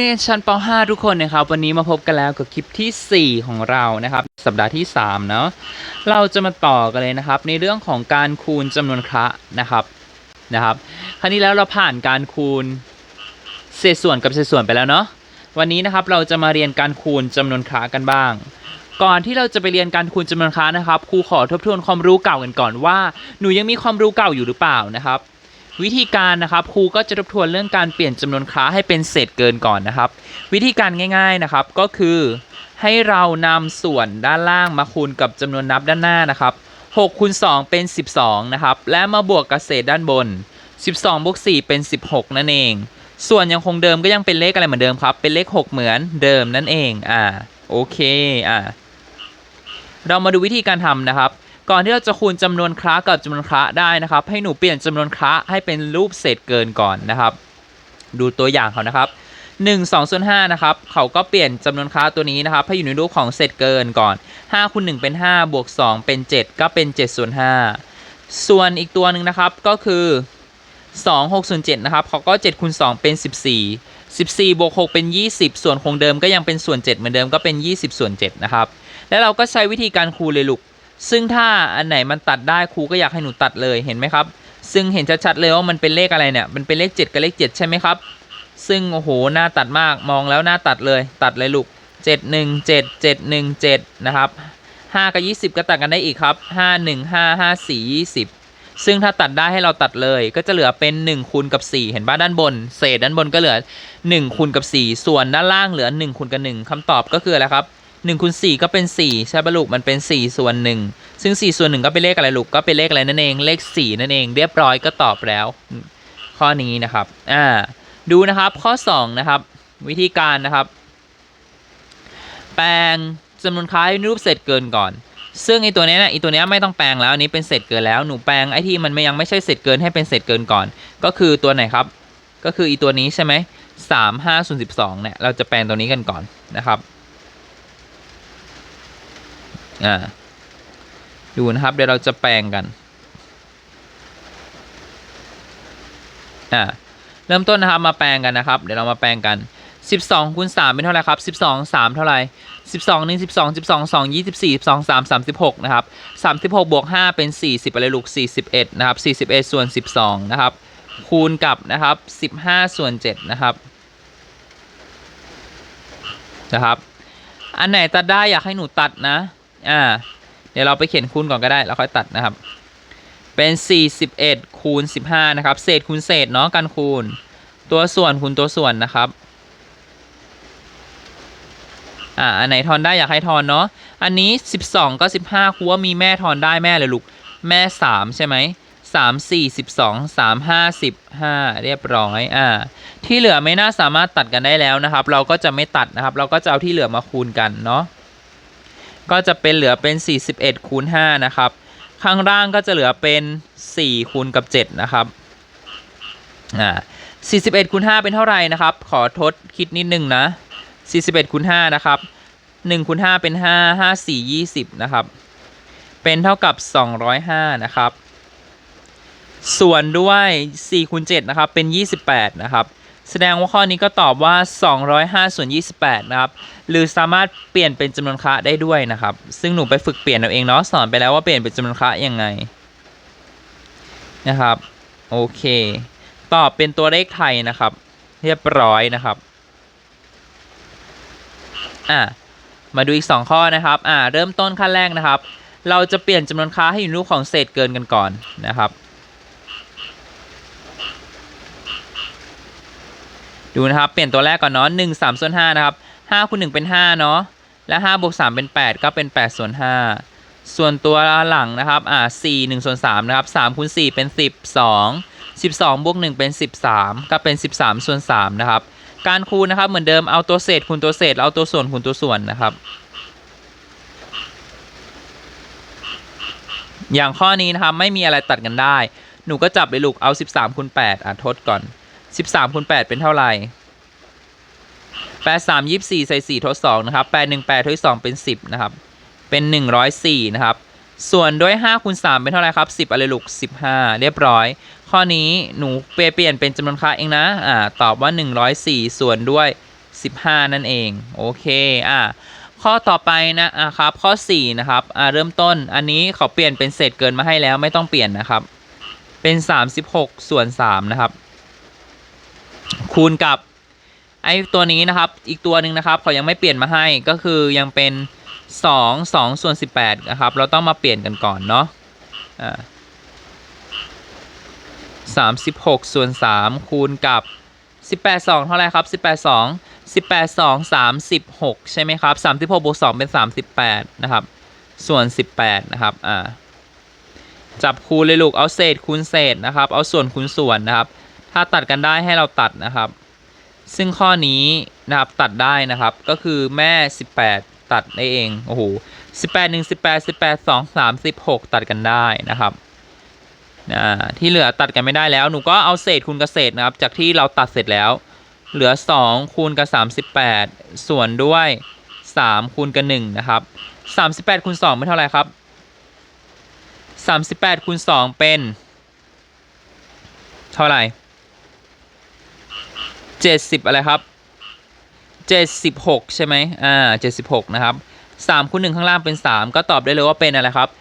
นี่ชั้นป .5 ทุกคนนะครับ วันนี้มาพบกันแล้วกับคลิปที่ 4 ของเรานะครับ สัปดาห์ที่3เนาะเราจะมาต่อกันเลยนะครับ ในเรื่องของการคูณจำนวนคระนะครับนะครับ ครั้นี้แล้วเราผ่านการคูณเศษส่วนกับเศษส่วนไปแล้วเนาะวันนี้นะครับเราจะมาเรียนการคูณจำนวนคระกันบ้าง ก่อนที่เราจะไปเรียนการคูณจำนวนคระนะครับครูขอทบทวนความรู้เก่ากันก่อนว่า หนูยังมีความรู้เก่าอยู่หรือเปล่านะครับ วิธีการนะครับครูก็จะทบทวนเรื่องการเปลี่ยนจำนวนคล้าให้เป็นเศษเกินก่อนนะครับ วิธีการง่าย ๆนะครับก็คือให้เรานำส่วนด้านล่างมาคูณกับจำนวนนับด้านหน้านะครับ6คูณ2เป็น 12นะครับและมาบวกกับเศษด้านบน 12บวก4เป็น 16 นั่นเอง ส่วนยังคงเดิมก็ยังเป็นเลขอะไรเหมือนเดิมครับ เป็นเลข 6 เหมือนเดิมนั่นเองอ่าโอเคอ่าเรามาดูวิธีการทำนะครับ ก่อนที่เราจะคูณจำนวนคระกับจำนวนคระได้นะครับ ให้หนูเปลี่ยนจำนวนคระให้เป็นรูปเศษเกินก่อนนะครับ ดูตัวอย่างเขานะครับ1 2ส่วน5นะครับเขาก็เปลี่ยนจำนวนคระตัวนี้นะครับให้อยู่ในรูปของเศษเกินก่อน5คูณ1เป็น 5 บวก 2 เป็น 7 ก็เป็น7ส่วน5ส่วนอีกตัวหนึ่งนะครับก็คือ 2 6ส่วน7นะครับเขาก็7คูณ2เป็น 14 14บวก6เป็น 20 ส่วนคงเดิมก็ยังเป็นส่วน 7 เหมือนเดิมก็เป็น 20 ส่วน7นะครับแล้วเราก็ใช้วิธีการคูณเลยลูก ซึ่งถ้าอันไหนมันตัดได้ครูก็อยากให้หนูตัดเลยเห็นไหมครับ ซึ่งเห็นชัดๆเลยว่ามันเป็นเลขอะไรเนี่ยมันเป็นเลข 7 กับเลข 7 ใช่ไหมครับ ซึ่งโอ้โหหน่าตัดมากมองแล้วหน่าตัดเลย ตัดเลยลูก 7 1 7 7 1 7 นะครับ 5 กับ 20 ก็ตัดกันได้อีกครับ 5 1 5 5 4 20 ซึ่งถ้าตัดได้ให้เราตัดเลย ก็จะเหลือเป็น1คูณกับ 4 เห็นป่ะด้านบน เศษด้านบนก็เหลือ1คูณกับ 4 ส่วนด้านล่างเหลือ1คูณกับ1คำตอบก็คืออะไรครับ 1คูณ4ก็เป็น 4 ใช่ปะลูกมันเป็น 4 ส่วน 1 ซึ่ง 4 ส่วน 1 ก็เป็นเลขอะไรลูกก็เป็นเลขอะไรนั่นเองเลข 4 นั่นเองเรียบร้อยก็ตอบแล้ว ข้อนี้นะครับอ่าดูนะครับข้อ 2 นะครับ วิธีการนะครับ แปลงจำนวนคล้ายรูปเศษเกินก่อน ซึ่งไอตัวนี้นะไอตัวนี้ไม่ต้องแปลงแล้วอันนี้เป็นเศษเกินแล้วหนูแปลงไอที่มันไม่ยังไม่ใช่เศษเกินให้เป็นเศษเกินก่อน ก็คือตัวไหนครับ ก็คืออีตัวนี้ใช่ไหมสามห้าส่วนสิบสองเนี่ยเราจะแปลงตัวนี้กันก่อนนะครับ อ่าดูนะครับ เดี๋ยวเราจะแปลงกันอ่าเริ่มต้นนะครับมาแปลงกันนะครับ เดี๋ยวเรามาแปลงกัน 12คูณ3เป็นเท่าไหร่ครับ 12 3 เท่าไหร่12 1 12 12 2 24 12 3 36 นะครับ 36 บวก 5 เป็น 40อะไรลูก 41 นะครับ 41 ส่วน 12 นะครับ คูณกับนะครับ 15 ส่วน 7 นะครับนะครับ อันไหนตัดได้อยากให้หนูตัดนะ อ่า เดี๋ยวเราไปเขียนคูณก่อนก็ได้ แล้วค่อยตัดนะครับ เป็น 41 คูณ 15 นะครับ เศษคูณเศษเนาะการคูณ ตัวส่วนคูณตัวส่วนนะครับ อ่า อันไหนทอนได้อยากให้ทอนเนาะ อันนี้ 12 ก็ 15ครูว่ามีแม่ทอนได้แม่เลยลูก แม่ 3 ใช่ไหม3 4 12 3 5 15เรียบร้อยอ่าที่เหลือไม่น่าสามารถตัดกันได้แล้วนะครับ เราก็จะไม่ตัดนะครับ เราก็จะเอาที่เหลือมาคูณกันเนาะ ก็จะเป็นเหลือเป็น 41คูณ5นะครับ ข้างล่างก็จะเหลือเป็น4คูณกับ7นะครับอ่า41คูณ5เป็นเท่าไหร่นะครับ ขอทดคิดนิดนึงนะ 41คูณ5นะครับ1คูณ5เป็น5 5 4 20นะครับเป็นเท่ากับ 205 นะครับ ส่วนด้วย4คูณ7นะครับ เป็น 28 นะครับ แสดงว่าข้อนี้ก็ตอบว่า 205ส่วน28 นะครับ หรือสามารถเปลี่ยนเป็นจำนวนคะได้ด้วยนะครับ ซึ่งหนูไปฝึกเปลี่ยนเอาเองเนาะสอนไปแล้วว่าเปลี่ยนเป็นจำนวนคะยังไงนะครับ โอเค ตอบเป็นตัวเลขไทยนะครับ เรียบร้อยนะครับ อะมาดูอีก 2 ข้อนะครับ อ่า เริ่มต้นขั้นแรกนะครับ เราจะเปลี่ยนจำนวนค้าให้อยู่ในรูปของเศษเกินกันก่อนนะครับ ดูนะครับ เปลี่ยนตัวแรกก่อนเนาะหนึ่งสามส่วนห้านะครับห้าคูณหนึ่งเป็นห้าเนาะและห้าบวกสามเป็นแปดก็เป็นแปดส่วนห้าส่วนตัวหลังนะครับอ่าสี่หนึ่งส่วนสามนะครับสามคูณสี่เป็นสิบสองสิบสองบวกหนึ่งเป็นสิบสามก็เป็นสิบสามส่วนสามนะครับการคูณนะครับเหมือนเดิมเอาตัวเศษคูณตัวเศษเอาตัวส่วนคูณตัวส่วนนะครับ อย่างข้อนี้นะครับไม่มีอะไรตัดกันได้ หนูก็จับเลยลูกเอา 13คูณ8อะทดก่อน 13คูณ8เป็นเท่าไหร่8 3 24ใส่4ทด2นะครับ8 1 8ทด2เป็น10นะครับ เป็น104นะครับ ส่วนด้วย5คูณ3เป็นเท่าไหร่ครับ10อะไรลูก15เรียบร้อย ข้อนี้หนูเปลี่ยนเป็นจำนวนค่าเองนะอ่าตอบว่า104ส่วนด้วย15นั่นเอง โอเคอะข้อต่อไปนะอะครับข้อ 4 นะครับอะเริ่มต้นอันนี้เขาเปลี่ยนเป็นเศษเกินมาให้แล้วไม่ต้องเปลี่ยนนะครับ เป็น 36 ส่วน 3 นะครับ คูณกับไอตัวนี้นะครับ อีกตัวหนึ่งนะครับเขายังไม่เปลี่ยนมาให้ก็คือยังเป็น 2 2ส่วน18นะครับ เราต้องมาเปลี่ยนกันก่อนเนาะอ่า36ส่วน3คูณกับ18 2เท่าไหร่ครับ18 2 18 2 36ใช่ไหมครับ36บวก2เป็น38นะครับ ส่วน18นะครับอ่าจับคูณเลยลูกเอาเศษคูณเศษนะครับ เอาส่วนคูณส่วนนะครับ ถ้าตัดกันได้ให้เราตัดนะครับ ซึ่งข้อนี้นะครับตัดได้นะครับก็คือแม่ 18 ตัดได้เองโอ้โห18 1 18 18 2 3 16 ตัดกันได้นะครับอ่าที่เหลือตัดกันไม่ได้แล้วหนูก็เอาเศษคูณกับเศษนะครับ จากที่เราตัดเสร็จแล้ว เหลือ 2 คูณกับ 38 ส่วนด้วย 3 คูณกับ1นะครับ 38คูณ2เป็นเท่าไหร่ครับ 38คูณ2เป็น เท่าไหร่ 70อะไรครับ76ใช่ไหมอ่า76นะครับ3คูณ1ข้างล่างเป็น3ก็ตอบได้เลยว่าเป็นอะไรครับ7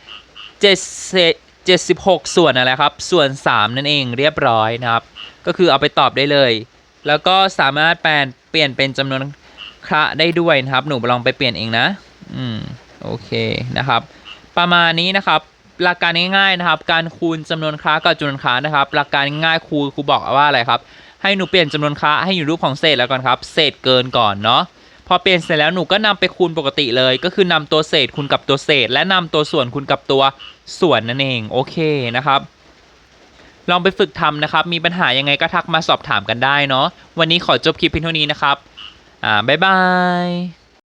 76ส่วนอะไรครับ ส่วน3นั่นเองเรียบร้อยนะครับ ก็คือเอาไปตอบได้เลย แล้วก็สามารถแปลนเปลี่ยนเป็นจำนวนคระได้ด้วยนะครับ หนูลองไปเปลี่ยนเองนะ อืมโอเคนะครับ ประมาณนี้นะครับ หลักการง่ายๆนะครับ การคูณจำนวนคระกับจำนวนคระนะครับ หลักการง่ายครูครูบอกว่าอะไรครับ ให้หนูเปลี่ยนจำนวนค่าให้อยู่รูปของเศษแล้วก่อนครับ เศษเกินก่อนเนาะพอเปลี่ยนเสร็จแล้วหนูก็นำไปคูณปกติเลย ก็คือนำตัวเศษคูณกับตัวเศษ และนำตัวส่วนคูณกับตัวส่วนนั่นเองโอเคนะครับ ลองไปฝึกทำนะครับ มีปัญหายังไงก็ทักมาสอบถามกันได้เนาะวันนี้ขอจบคลิปเพียงเท่านี้นะครับอ่าบ๊ายบาย